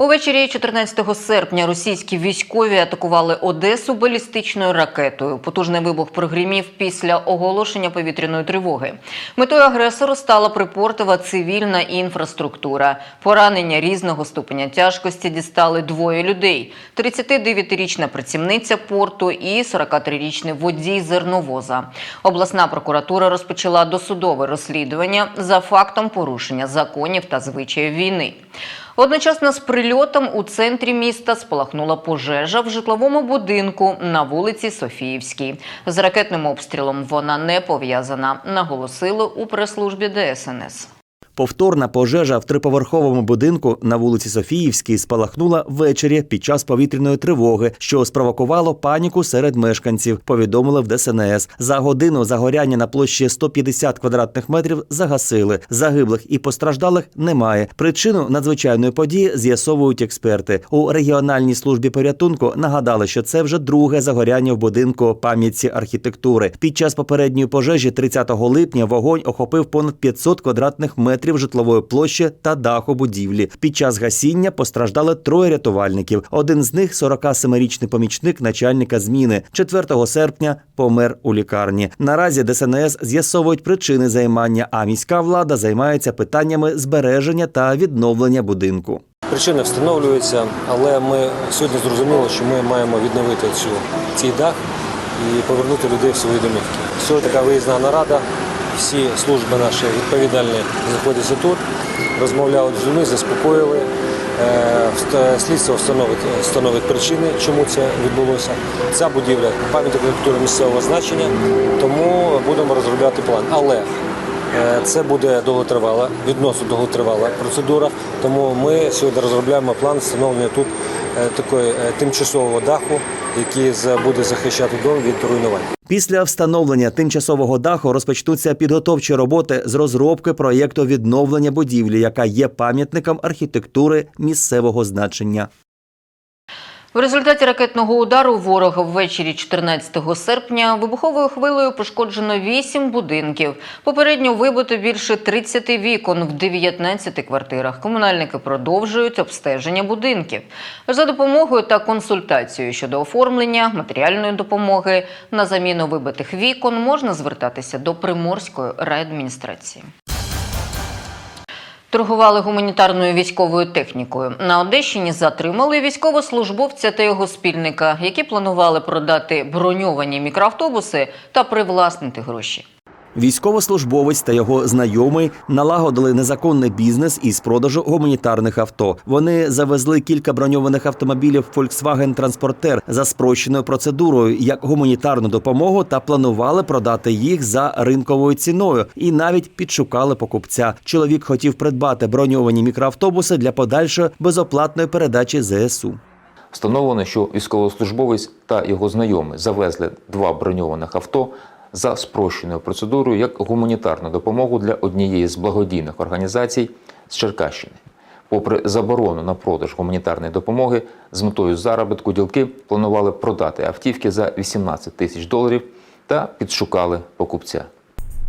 Увечері 14 серпня російські військові атакували Одесу балістичною ракетою. Потужний вибух прогримів після оголошення повітряної тривоги. Метою агресору стала припортова цивільна інфраструктура. Поранення різного ступеня тяжкості дістали двоє людей: 39-річна працівниця порту і 43-річний водій зерновоза. Обласна прокуратура розпочала досудове розслідування за фактом порушення законів та звичаїв війни. Одночасно з прильотом у центрі міста спалахнула пожежа в житловому будинку на вулиці Софіївській. З ракетним обстрілом вона не пов'язана, наголосили у прес-службі ДСНС. Повторна пожежа в триповерховому будинку на вулиці Софіївській спалахнула ввечері під час повітряної тривоги, що спровокувало паніку серед мешканців. Повідомили в ДСНС. За годину загоряння на площі 150 квадратних метрів загасили. Загиблих і постраждалих немає. Причину надзвичайної події з'ясовують експерти. У регіональній службі порятунку нагадали, що це вже друге загоряння в будинку пам'ятці архітектури. Під час попередньої пожежі 30 липня вогонь охопив понад 500 квадратних метрів житлової площі та даху будівлі. Під час гасіння постраждали троє рятувальників. Один з них 47-річний помічник начальника зміни. 4 серпня помер у лікарні. Наразі ДСНС з'ясовують причини займання, а міська влада займається питаннями збереження та відновлення будинку. Причини встановлюються, але ми сьогодні зрозуміли, що ми маємо відновити цю, цей дах і повернути людей в свої домівки. Сьогодні така виїзна нарада. Всі служби наші відповідальні знаходяться тут, розмовляють з людьми, заспокоїли. Е, Слідство встановить, встановить причини, чому це відбулося. Ця будівля пам'ятник архітектури місцевого значення, тому будемо розробляти план. Але Це буде довготривала, відносно довготривала процедура. Тому ми сьогодні розробляємо план встановлення тут е, такої е, тимчасового даху, який буде захищати дом від руйнувань. Після встановлення тимчасового даху розпочнуться підготовчі роботи з розробки проєкту відновлення будівлі, яка є пам'ятником архітектури місцевого значення. В результаті ракетного удару ворога ввечері 14 серпня вибуховою хвилею пошкоджено 8 будинків. Попередньо вибито більше 30 вікон в 19 квартирах. Комунальники продовжують обстеження будинків. За допомогою та консультацією щодо оформлення матеріальної допомоги на заміну вибитих вікон можна звертатися до Приморської райадміністрації. Торгували гуманітарною військовою технікою. На Одещині затримали військовослужбовця та його спільника, які планували продати броньовані мікроавтобуси та привласнити гроші. Військовослужбовець та його знайомий налагодили незаконний бізнес із продажу гуманітарних авто. Вони завезли кілька броньованих автомобілів Volkswagen Transporter за спрощеною процедурою як гуманітарну допомогу та планували продати їх за ринковою ціною і навіть підшукали покупця. Чоловік хотів придбати броньовані мікроавтобуси для подальшої безоплатної передачі ЗСУ. Встановлено, що військовослужбовець та його знайомі завезли два броньованих авто за спрощеною процедурою як гуманітарну допомогу для однієї з благодійних організацій з Черкащини. Попри заборону на продаж гуманітарної допомоги, з метою заробітку ділки планували продати автівки за 18 тисяч доларів та підшукали покупця.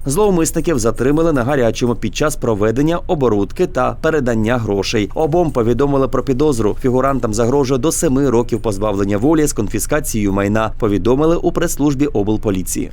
Зловмисників затримали на гарячому під час проведення оборудки та передання грошей. Обом повідомили про підозру. Фігурантам загрожує до семи років позбавлення волі з конфіскацією майна. Повідомили у прес-службі облполіції.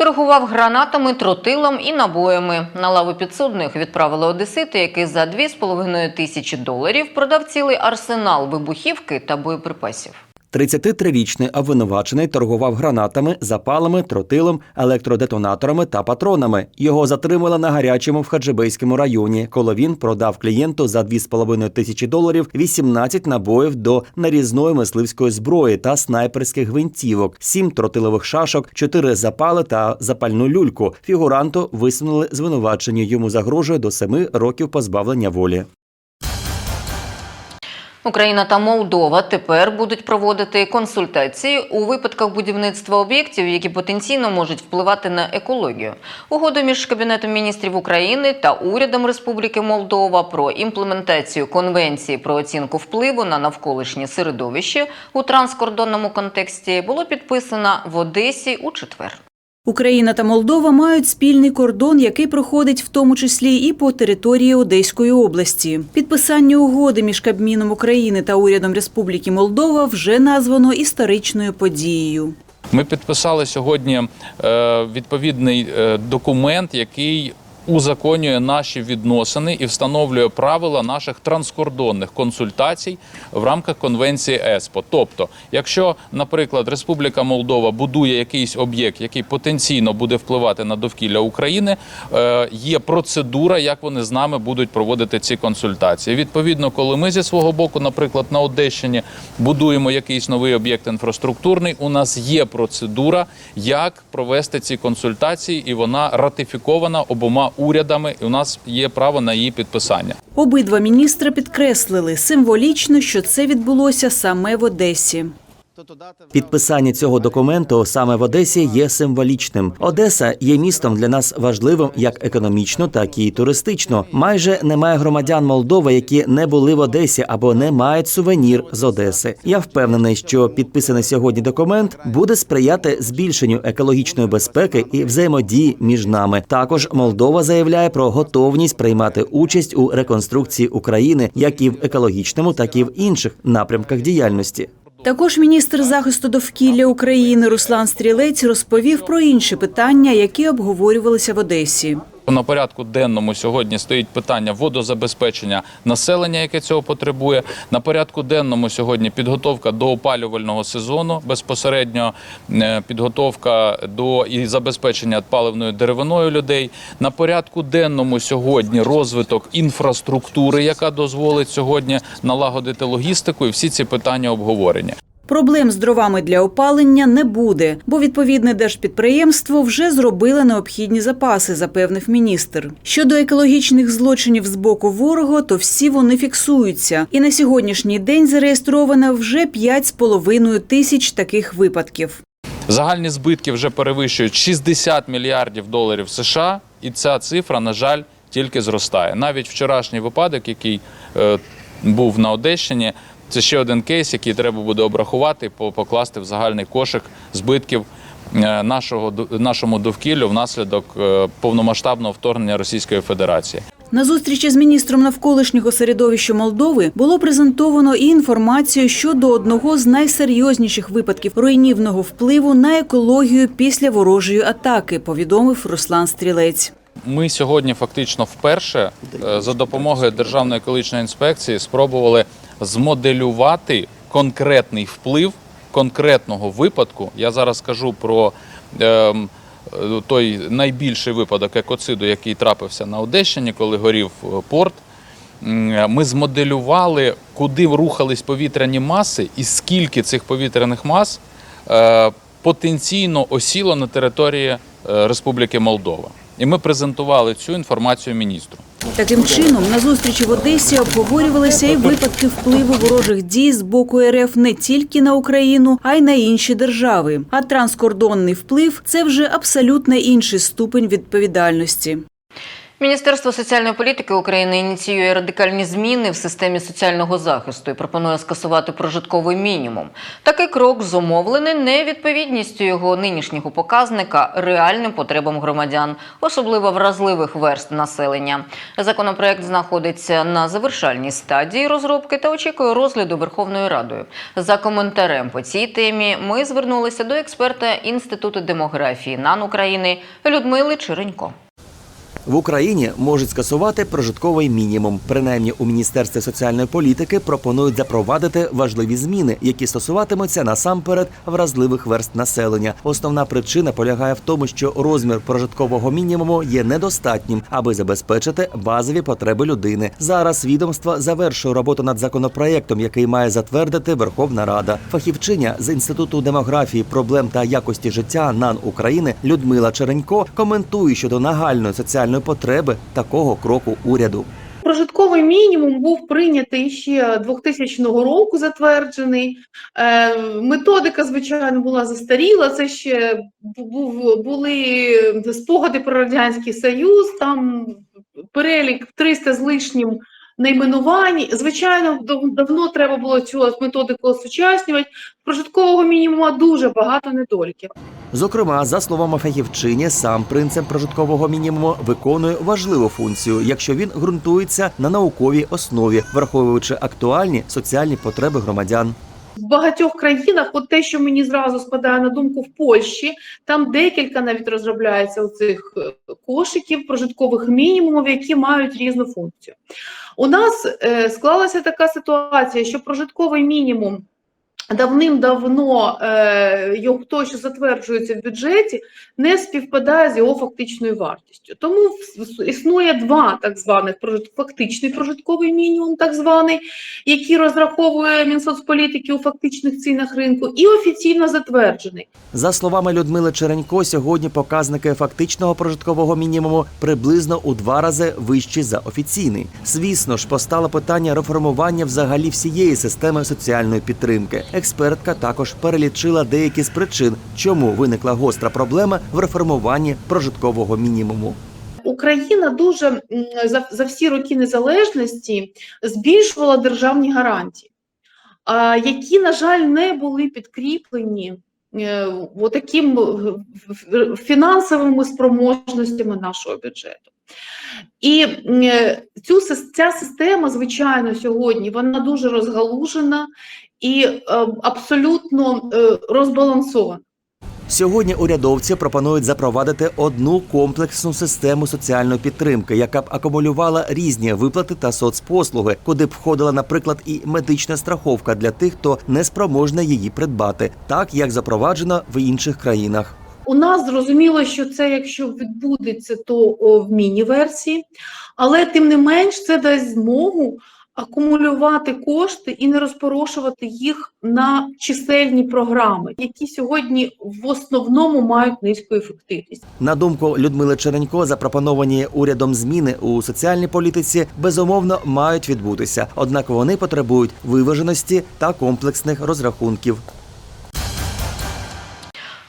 Торгував гранатами, тротилом і набоями. На лаву підсудних відправили одесити, який за 2,5 тисячі доларів продав цілий арсенал вибухівки та боєприпасів. 33-річний обвинувачений торгував гранатами, запалами, тротилом, електродетонаторами та патронами. Його затримали на гарячому в Хаджибейському районі, коли він продав клієнту за 2,5 тисячі доларів 18 набоїв до нарізної мисливської зброї та снайперських гвинтівок, 7 тротилових шашок, 4 запали та запальну люльку. Фігуранту висунули звинувачення. Йому загрожує до 7 років позбавлення волі. Україна та Молдова тепер будуть проводити консультації у випадках будівництва об'єктів, які потенційно можуть впливати на екологію. Угоду між Кабінетом міністрів України та урядом Республіки Молдова про імплементацію конвенції про оцінку впливу на навколишнє середовище у транскордонному контексті було підписано в Одесі у четвер. Україна та Молдова мають спільний кордон, який проходить в тому числі і по території Одеської області. Підписання угоди між Кабміном України та урядом Республіки Молдова вже названо історичною подією. Ми підписали сьогодні е, відповідний е, документ, який узаконює наші відносини і встановлює правила наших транскордонних консультацій в рамках конвенції ЕСПО. Тобто, якщо, наприклад, Республіка Молдова будує якийсь об'єкт, який потенційно буде впливати на довкілля України, е, є процедура, як вони з нами будуть проводити ці консультації. Відповідно, коли ми зі свого боку, наприклад, на Одещині будуємо якийсь новий об'єкт інфраструктурний, у нас є процедура, як провести ці консультації, і вона ратифікована обома урядами. І у нас є право на її підписання. Обидва міністри підкреслили символічно, що це відбулося саме в Одесі. Підписання цього документу саме в Одесі є символічним. Одеса є містом для нас важливим як економічно, так і туристично. Майже немає громадян Молдови, які не були в Одесі або не мають сувенір з Одеси. Я впевнений, що підписаний сьогодні документ буде сприяти збільшенню екологічної безпеки і взаємодії між нами. Також Молдова заявляє про готовність приймати участь у реконструкції України як і в екологічному, так і в інших напрямках діяльності. Також міністр захисту довкілля України Руслан Стрілець розповів про інші питання, які обговорювалися в Одесі. На порядку денному сьогодні стоїть питання водозабезпечення населення, яке цього потребує. На порядку денному сьогодні підготовка до опалювального сезону, безпосередньо е, підготовка до і забезпечення паливною деревиною людей. На порядку денному сьогодні розвиток інфраструктури, яка дозволить сьогодні налагодити логістику, і всі ці питання обговорення. Проблем з дровами для опалення не буде, бо відповідне держпідприємство вже зробило необхідні запаси, запевнив міністр. Щодо екологічних злочинів з боку ворога, то всі вони фіксуються. І на сьогоднішній день зареєстровано вже 5,5 тисяч таких випадків. Загальні збитки вже перевищують 60 мільярдів доларів США, і ця цифра, на жаль, тільки зростає. Навіть вчорашній випадок, який е, був на Одещині, це ще один кейс, який треба буде обрахувати, покласти в загальний кошик збитків е, нашого нашому довкіллю внаслідок е, повномасштабного вторгнення Російської Федерації. На зустрічі з міністром навколишнього середовища Молдови було презентовано і інформацію щодо одного з найсерйозніших випадків руйнівного впливу на екологію після ворожої атаки, повідомив Руслан Стрілець. Ми сьогодні фактично вперше е, за допомогою Державної екологічної інспекції спробували змоделювати конкретний вплив конкретного випадку. Я зараз скажу про ем, е, той найбільший випадок екоциду, який трапився на Одещині, коли горів е, порт. Ми змоделювали, куди рухались повітряні маси, і скільки цих повітряних мас е, потенційно осіло на території е, Республіки Молдова. І ми презентували цю інформацію міністру. Таким чином, на зустрічі в Одесі обговорювалися і випадки впливу ворожих дій з боку РФ не тільки на Україну, а й на інші держави. А транскордонний вплив це вже абсолютно інший ступень відповідальності. Міністерство соціальної політики України ініціює радикальні зміни в системі соціального захисту і пропонує скасувати прожитковий мінімум. Такий крок зумовлений невідповідністю його нинішнього показника реальним потребам громадян, особливо вразливих верст населення. Законопроект знаходиться на завершальній стадії розробки та очікує розгляду Верховною Радою. За коментарем по цій темі ми звернулися до експерта Інституту демографії НАН України Людмили Черенько. В Україні можуть скасувати прожитковий мінімум. Принаймні у міністерстві соціальної політики пропонують запровадити важливі зміни, які стосуватимуться насамперед вразливих верст населення. Основна причина полягає в тому, що розмір прожиткового мінімуму є недостатнім, аби забезпечити базові потреби людини. Зараз відомство завершує роботу над законопроєктом, який має затвердити Верховна Рада. Фахівчиня з інституту демографії, проблем та якості життя НАН України Людмила Черенько коментує щодо нагальної соціальної потреби такого кроку уряду. Прожитковий мінімум був прийнятий ще 2000 року, затверджений. Е, Методика, звичайно, була застаріла. Це ще були спогади про Радянський Союз, там перелік 300 з лишнім найменувань. Звичайно, давно треба було цю методику осучаснювати. Прожиткового мінімуму дуже багато недоліків. Зокрема, за словами фахівчині, сам принцип прожиткового мінімуму виконує важливу функцію, якщо він ґрунтується на науковій основі, враховуючи актуальні соціальні потреби громадян. В багатьох країнах, от те, що мені зразу спадає на думку в Польщі, там декілька навіть розробляється цих кошиків прожиткових мінімумів, які мають різну функцію. У нас е, склалася така ситуація, що прожитковий мінімум давним-давно е, його той, що затверджується в бюджеті, не співпадає з його фактичною вартістю. Тому існує два так званих фактичний прожитковий мінімум, так званий, який розраховує Мінсоцполітики у фактичних цінах ринку, і офіційно затверджений. За словами Людмили Черенько, сьогодні показники фактичного прожиткового мінімуму приблизно у два рази вищі за офіційний. Звісно ж, постало питання реформування взагалі всієї системи соціальної підтримки. Експертка також перелічила деякі з причин, чому виникла гостра проблема в реформуванні прожиткового мінімуму. Україна дуже за, за всі роки незалежності збільшувала державні гарантії, які, на жаль, не були підкріплені е, таким фінансовими спроможностями нашого бюджету. І е, цю, ця система, звичайно, сьогодні вона дуже розгалужена і е, абсолютно е, розбалансована. Сьогодні урядовці пропонують запровадити одну комплексну систему соціальної підтримки, яка б акумулювала різні виплати та соцпослуги, куди б входила, наприклад, і медична страховка для тих, хто не спроможний її придбати, так як запроваджено в інших країнах. У нас зрозуміло, що це, якщо відбудеться, то в міні-версії, але тим не менш це дасть змогу акумулювати кошти і не розпорошувати їх на чисельні програми, які сьогодні в основному мають низьку ефективність. На думку Людмили Черенько, запропоновані урядом зміни у соціальній політиці безумовно мають відбутися однак вони потребують виваженості та комплексних розрахунків.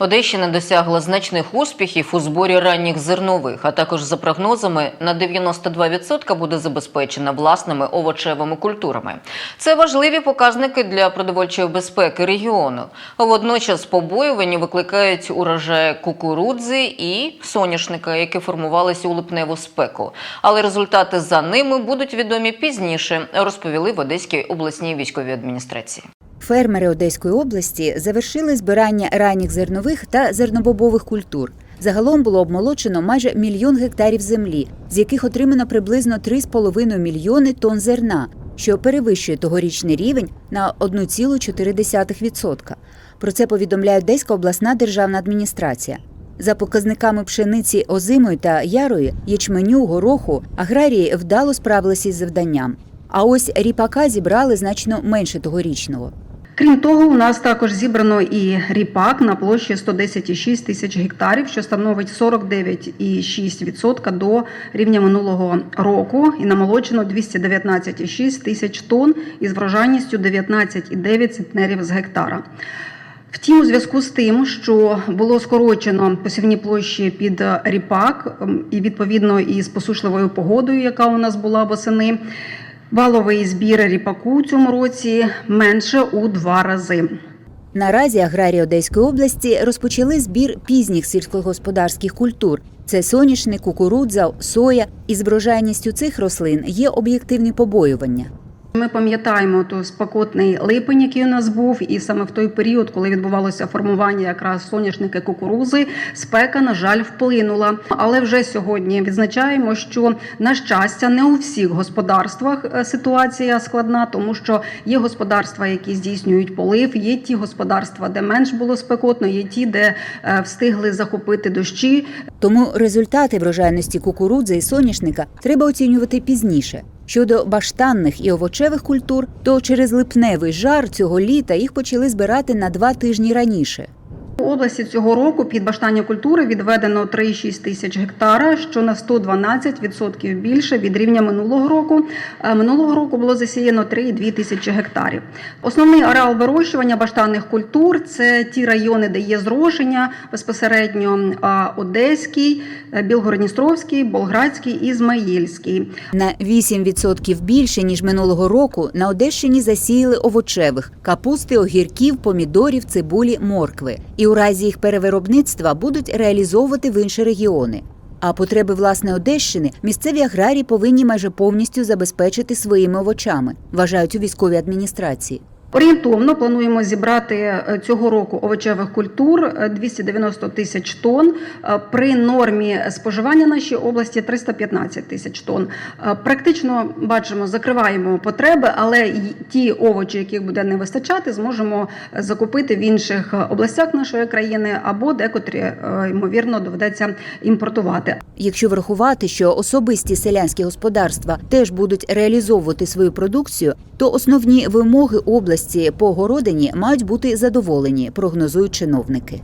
Одещина досягла значних успіхів у зборі ранніх зернових, а також за прогнозами на 92% буде забезпечена власними овочевими культурами. Це важливі показники для продовольчої безпеки регіону. Водночас побоювання викликають урожаї кукурудзи і соняшника, які формувалися у липневу спеку. Але результати за ними будуть відомі пізніше, розповіли в Одеській обласній військовій адміністрації. Фермери Одеської області завершили збирання ранніх зернових та зернобобових культур. Загалом було обмолочено майже мільйон гектарів землі, з яких отримано приблизно 3,5 мільйони тонн зерна, що перевищує тогорічний рівень на 1,4%. Про це повідомляє Одеська обласна державна адміністрація. За показниками пшениці озимої та ярої, ячменю, гороху, аграрії вдало справилися із завданням. А ось ріпака зібрали значно менше тогорічного. Крім того, у нас також зібрано і ріпак на площі 110,6 тисяч гектарів, що становить 49,6% до рівня минулого року, і намолочено 219,6 тисяч тонн із врожайністю 19,9 центнерів з гектара. Втім, у зв'язку з тим, що було скорочено посівні площі під ріпак, ем, і відповідно із посушливою погодою, яка у нас була восени, валовий збір ріпаку у цьому році менше у два рази. Наразі аграрії Одеської області розпочали збір пізніх сільськогосподарських культур. Це соняшник, кукурудза, соя. І врожайністю цих рослин є об'єктивні побоювання. Ми пам'ятаємо той спекотний липень, який у нас був, і саме в той період, коли відбувалося формування якраз соняшники кукурузи, спека, на жаль, вплинула. Але вже сьогодні відзначаємо, що на щастя не у всіх господарствах е, ситуація складна, тому що є господарства, які здійснюють полив, є ті господарства, де менш було спекотно, є ті, де е, встигли захопити дощі, Тому результати врожайності кукурудзи і соняшника треба оцінювати пізніше. Щодо баштанних і овочевих культур, то через липневий жар цього літа їх почали збирати на два тижні раніше. У області цього року під баштання культури відведено 3,6 тисяч гектара, що на 112% більше від рівня минулого року. Е, Минулого року було засіяно 3,2 тисячі гектарів. Основний ареал вирощування баштанних культур це ті райони, де є зрошення безпосередньо Одеський, е, Білгородністровський, Болградський, Ізмаїльський. На 8% більше ніж минулого року на Одещині засіяли овочевих капусти, огірків, помідорів, цибулі, моркви. І у разі їх перевиробництва будуть реалізовувати в інші регіони. А потреби власне Одещини місцеві аграрії повинні майже повністю забезпечити своїми овочами, вважають у військовій адміністрації. Орієнтовно плануємо зібрати е, цього року овочевих культур е, 290 тисяч тонн. Е, При нормі споживання нашій області 315 тисяч тонн. Е, Практично бачимо, закриваємо потреби, але ті овочі, яких буде не вистачати, зможемо е, закупити в інших е, областях нашої країни або декотрі е, ймовірно доведеться імпортувати. Якщо врахувати, що особисті селянські господарства теж будуть реалізовувати свою продукцію, то основні вимоги області по городині мають бути задоволені, прогнозують чиновники.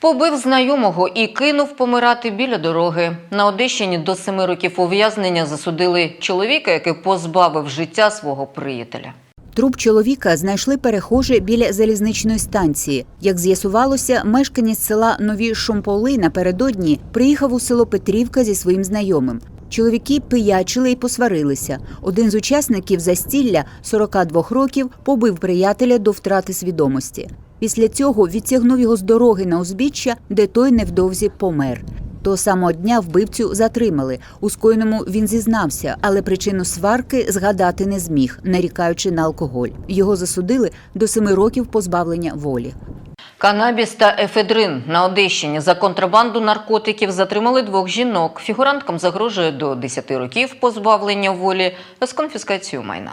Побив знайомого і кинув помирати біля дороги. На Одещині до семи років ув'язнення засудили чоловіка, який позбавив життя свого приятеля. Труп чоловіка знайшли перехожі біля залізничної станції. Як з'ясувалося, мешканець села Нові Шомполи напередодні приїхав у село Петрівка зі своїм знайомим. Чоловіки пиячили і посварилися. Один з учасників застілля 42 років побив приятеля до втрати свідомості. Після цього відтягнув його з дороги на узбіччя, де той невдовзі помер. Того самого дня вбивцю затримали. У скоєному він зізнався, але причину сварки згадати не зміг, нарікаючи на алкоголь. Його засудили до семи років позбавлення волі. Канабіс та ефедрин на Одещині за контрабанду наркотиків затримали двох жінок. Фігуранткам загрожує до 10 років позбавлення волі з конфіскацією майна.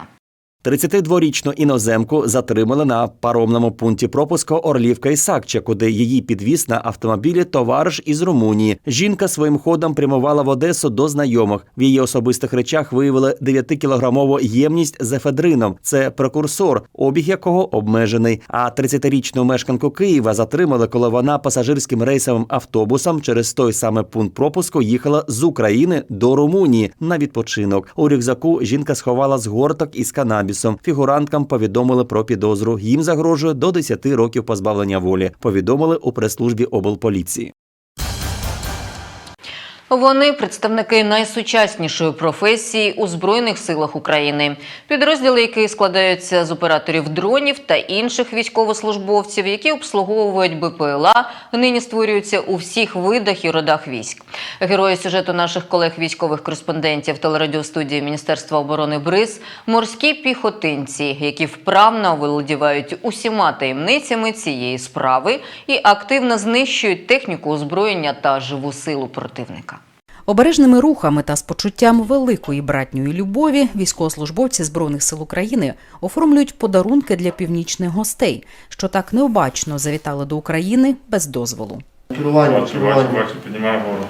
32-річну іноземку затримали на паромному пункті пропуску Орлівка і Сакча, куди її підвіз на автомобілі товариш із Румунії. Жінка своїм ходом прямувала в Одесу до знайомих. В її особистих речах виявили 9-кілограмову ємність з ефедрином. Це прекурсор, обіг якого обмежений. А 30-річну мешканку Києва затримали, коли вона пасажирським рейсовим автобусом через той самий пункт пропуску їхала з України до Румунії на відпочинок. У рюкзаку жінка сховала згорток із канабісом. Фігуранткам повідомили про підозру. Їм загрожує до 10 років позбавлення волі. Повідомили у прес-службі облполіції. Вони представники найсучаснішої професії у Збройних силах України. Підрозділи, які складаються з операторів дронів та інших військовослужбовців, які обслуговують БПЛА, нині створюються у всіх видах і родах військ. Герої сюжету наших колег військових кореспондентів телерадіостудії Міністерства оборони БРИЗ – морські піхотинці, які вправно володівають усіма таємницями цієї справи і активно знищують техніку озброєння та живу силу противника. Обережними рухами та з почуттям великої братньої любові військовослужбовці Збройних сил України оформлюють подарунки для північних гостей, що так необачно завітали до України без дозволу. Керування, Бачу, керування. бачу, бачу, піднімаю гору.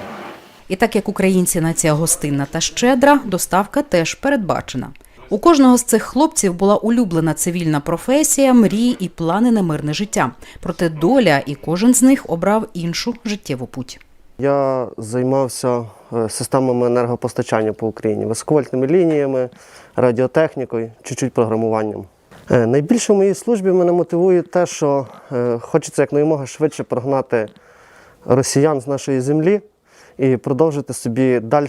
І так як українці нація гостинна та щедра, доставка теж передбачена. У кожного з цих хлопців була улюблена цивільна професія, мрії і плани на мирне життя. Проте доля і кожен з них обрав іншу життєву путь. Я займався системами енергопостачання по Україні, високовольтними лініями, радіотехнікою, чуть-чуть програмуванням. Е, Найбільше в моїй службі мене мотивує те, що е, хочеться якнаймога швидше прогнати росіян з нашої землі і продовжити собі далі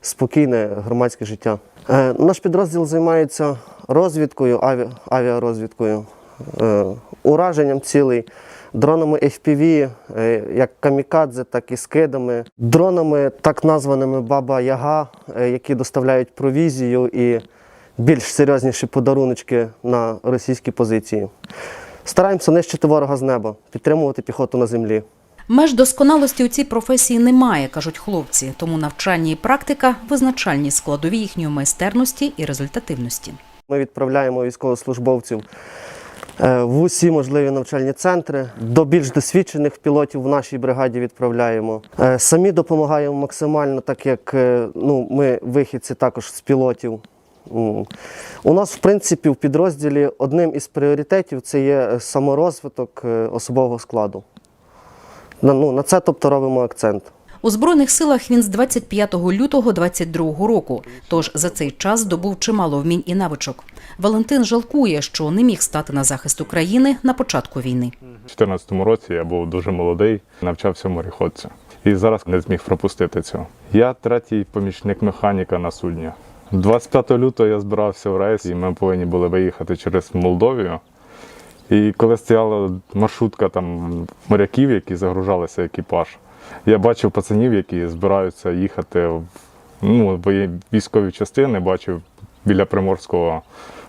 спокійне громадське життя. Е, Наш підрозділ займається розвідкою, аві- авіарозвідкою, е, ураженням цілей, дронами FPV, е, як камікадзе, так і скидами, дронами, так названими Баба Яга, е, які доставляють провізію і більш серйозніші подаруночки на російські позиції. Стараємося нищити ворога з неба, підтримувати піхоту на землі. Меж досконалості у цій професії немає, кажуть хлопці, тому навчання і практика визначальні складові їхньої майстерності і результативності. Ми відправляємо військовослужбовців е, в усі можливі навчальні центри. До більш досвідчених пілотів в нашій бригаді відправляємо. Е, Самі допомагаємо максимально, так як е, ну, ми вихідці також з пілотів. У нас, в принципі, в підрозділі одним із пріоритетів це є е, саморозвиток е, особового складу. Ну, на це тобто робимо акцент. У збройних силах він з 25 лютого 22 року. Тож за цей час здобув чимало вмінь і навичок. Валентин жалкує, що не міг стати на захист України на початку війни. У 2014 році я був дуже молодий, навчався мореходцю. І зараз не зміг пропустити цього. Я третій помічник механіка на судні. 25 лютого я збирався в рейс, і ми повинні були виїхати через Молдовію. І коли стояла маршрутка там моряків, які загружалися екіпаж, я бачив пацанів, які збираються їхати в ну, військові частини, бачив біля приморського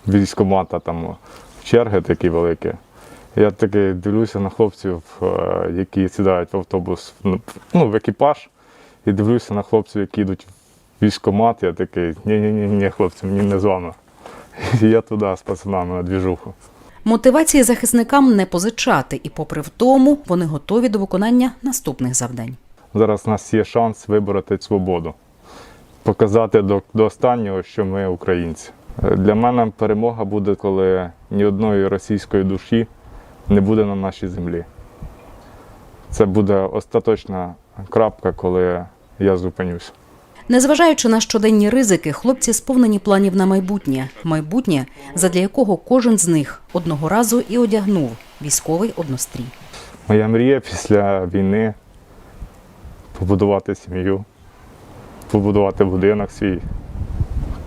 військомата там черги такі великі. Я таки дивлюся на хлопців, е, які сідають в автобус, ну, в екіпаж, і дивлюся на хлопців, які йдуть в військкомат. Я такий, ні-ні-ні, ні, хлопці, мені не з вами. Я туди з пацанами на двіжуху. Мотивації захисникам не позичати, і, попри втому, вони готові до виконання наступних завдань. Зараз у нас є шанс вибороти свободу, показати до, до останнього, що ми українці. Для мене перемога буде, коли ні одної російської душі не буде на нашій землі. Це буде остаточна крапка, коли я зупинюсь. Незважаючи на щоденні ризики, хлопці сповнені планів на майбутнє. Майбутнє, задля якого кожен з них одного разу і одягнув військовий однострій. Моя мрія після війни побудувати сім'ю, побудувати будинок свій,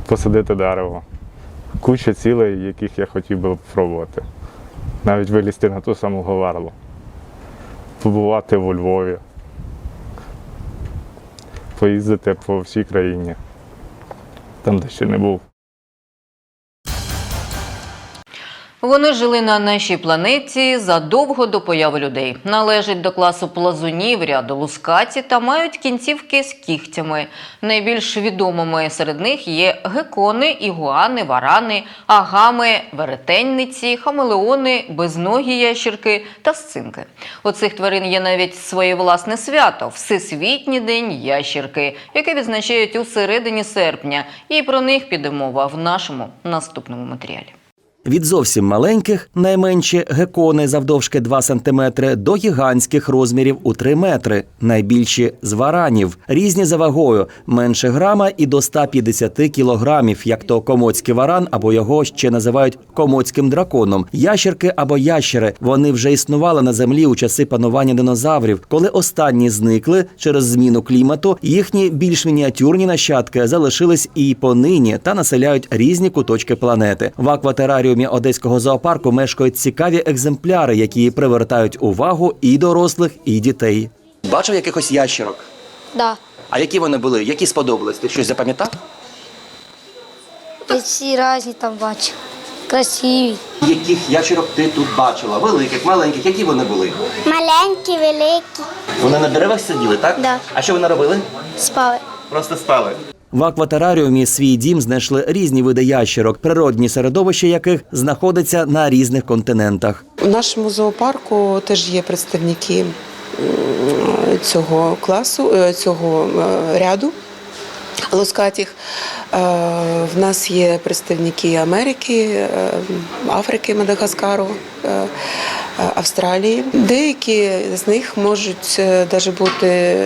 посадити дерево. Куча цілей, яких я хотів би спробувати. Навіть вилізти на ту саму Говерлу, побувати у Львові, поїздити по всій країні, там, де ще не був. Вони жили на нашій планеті задовго до появи людей. Належать до класу плазунів, ряду лускаті та мають кінцівки з кігтями. Найбільш відомими серед них є гекони, ігуани, варани, агами, веретенниці, хамелеони, безногі ящірки та сцинки. У цих тварин є навіть своє власне свято Всесвітній день ящірки, яке відзначають у середині серпня. І про них піде мова в нашому наступному матеріалі. Від зовсім маленьких, найменші гекони завдовжки 2 см, до гігантських розмірів у 3 метри, найбільші з варанів, різні за вагою, менше грама і до 150 кілограмів, як то комоцький варан або його ще називають комоцьким драконом. Ящерки або ящери. Вони вже існували на землі у часи панування динозаврів. Коли останні зникли через зміну клімату, їхні більш мініатюрні нащадки залишились і понині та населяють різні куточки планети. В акватераріумі одеського зоопарку мешкають цікаві екземпляри, які привертають увагу і дорослих, і дітей. Бачив якихось ящерок. Да. А які вони були? Які сподобались? Ти щось запам'ятав? Я всі різні там бачу. Красиві. Яких ящерок ти тут бачила? Великих, маленьких, які вони були? Маленькі, великі. Вони на деревах сиділи, так? Да. А що вони робили? Спали. Просто спали. В акватераріумі свій дім знайшли різні види ящерок, природні середовище яких знаходиться на різних континентах. У нашому зоопарку теж є представники цього класу, е, цього е, ряду лоскатіх. Е, В нас є представники Америки, Африки, Мадагаскару, Австралії. Деякі з них можуть навіть бути,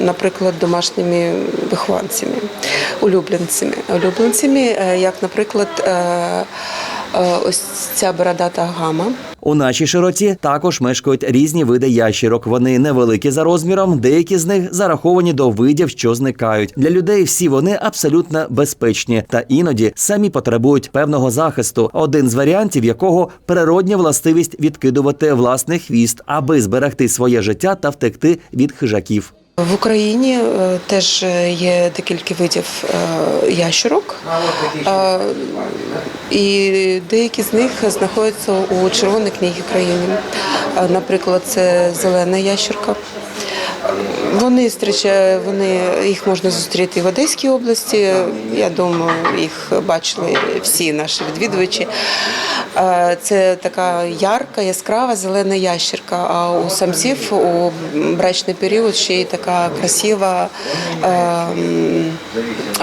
наприклад, домашніми вихованцями, улюбленцями. Улюбленцями, е, як, наприклад, е, е, ось ця бородата гама. У нашій широті також мешкають різні види ящерок. Вони невеликі за розміром, деякі з них зараховані до видів, що зникають. Для людей всі вони абсолютно безпечні та іноді самі потребують певного захисту. Один з варіантів якого природня властивість відкидувати власний хвіст, аби зберегти своє життя та втекти від хижаків. В Україні е, теж є декілька видів ящурок, Е, і деякі з них знаходяться у Червоній книгі країни. Е, Наприклад, це зелена ящерка. Вони зустрічають, вони їх можна зустріти в Одеській області. Я думаю, їх бачили всі наші відвідувачі. Е, Це така ярка, яскрава зелена ящерка. А у самців у брачний період ще й така красива е,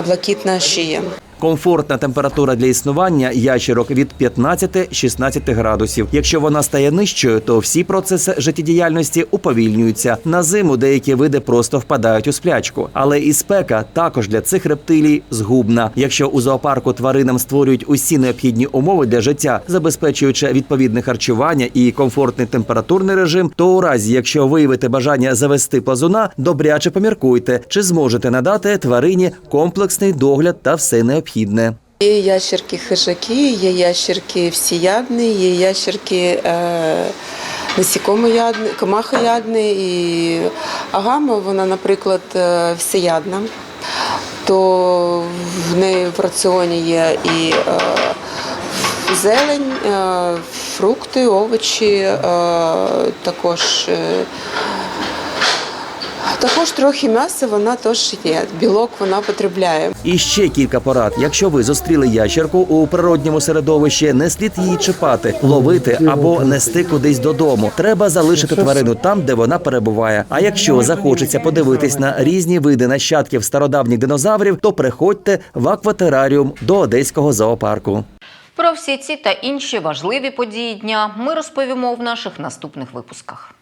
блакитна шия. Комфортна температура для існування ящерок від 15-16 градусів. Якщо вона стає нижчою, то всі процеси життєдіяльності уповільнюються. На зиму деякі види просто впадають у сплячку. Але і спека також для цих рептилій згубна. Якщо у зоопарку тваринам створюють усі необхідні умови для життя, забезпечуючи відповідне харчування і комфортний температурний режим, то у разі, якщо виявите бажання завести плазуна, добряче поміркуйте, чи зможете надати тварині комплексний догляд та все необхідне. Є ящерки хижаки, є ящерки всіядні, є ящерки е, насікомоядні, комахоядні. І агама, вона, наприклад, е, всеядна, то в неї в раціоні є і е, зелень, е, фрукти, овочі, е, також. Е, також трохи м'яса вона теж є. Білок вона потребляє. І ще кілька порад. Якщо ви зустріли ящерку у природньому середовищі, не слід її чіпати, ловити або нести кудись додому. Треба залишити тварину там, де вона перебуває. А якщо захочеться подивитись на різні види нащадків стародавніх динозаврів, то приходьте в акватераріум до одеського зоопарку. Про всі ці та інші важливі події дня ми розповімо в наших наступних випусках.